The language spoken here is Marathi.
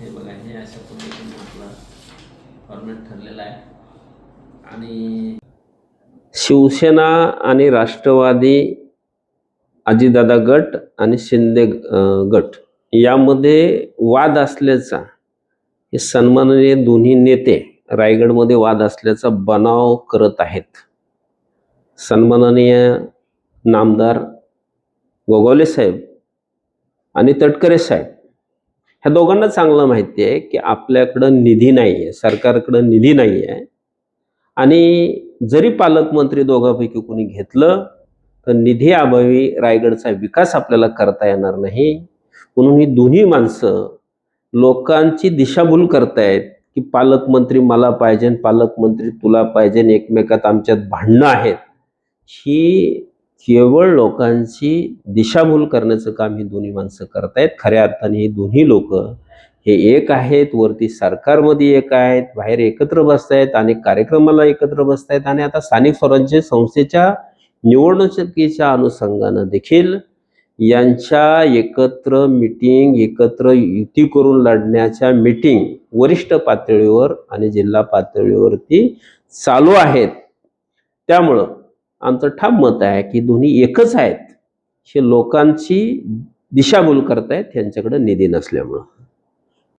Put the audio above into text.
हे बघा हे अशा पद्धतीने आपला फॉर्मॅट ठरलेला आहे. आणि शिवसेना आणि राष्ट्रवादी अजितदादा गट आणि शिंदे गट यामध्ये वाद असल्याचा हे सन्माननीय दोन्ही नेते रायगडमध्ये वाद असल्याचा बनाव करत आहेत. सन्माननीय नामदार गोगावले साहेब आणि तटकरे साहेब ह्या दोघांना चांगलं माहिती आहे की आपल्याकडं निधी नाही आहे सरकारकडं निधी नाही आहे आणि जरी पालकमंत्री दोघांपैकी कोणी घेतलं तर निधी अभावी रायगडचा विकास आपल्याला करता येणार नाही. म्हणून ही दोन्ही माणसं लोकांची दिशाभूल करतायत की पालकमंत्री मला पाहिजे पालकमंत्री तुला पाहिजे एकमेकात आमच्यात भांडणं आहेत. ही केवळ लोकांची दिशाभूल करण्याचं काम ही दोन्ही माणसं करतायत. खऱ्या अर्थाने ही दोन्ही लोक हे एक आहेत वरती सरकारमध्ये एक आहेत बाहेर एकत्र बसतायत अनेक कार्यक्रमाला एकत्र बसतायत आणि आता स्थानिक स्वराज्य संस्थेच्या निवडणुकीच्या अनुषंगानं देखील यांच्या एकत्र मिटिंग एकत्र युती करून लढण्याच्या मिटिंग वरिष्ठ पातळीवर आणि जिल्हा पातळीवरती चालू आहेत. त्यामुळं आमचं ठाम मत आहे की दोन्ही एकच आहेत. हे लोकांची दिशाभूल करतायत त्यांच्याकडं निधी नसल्यामुळं.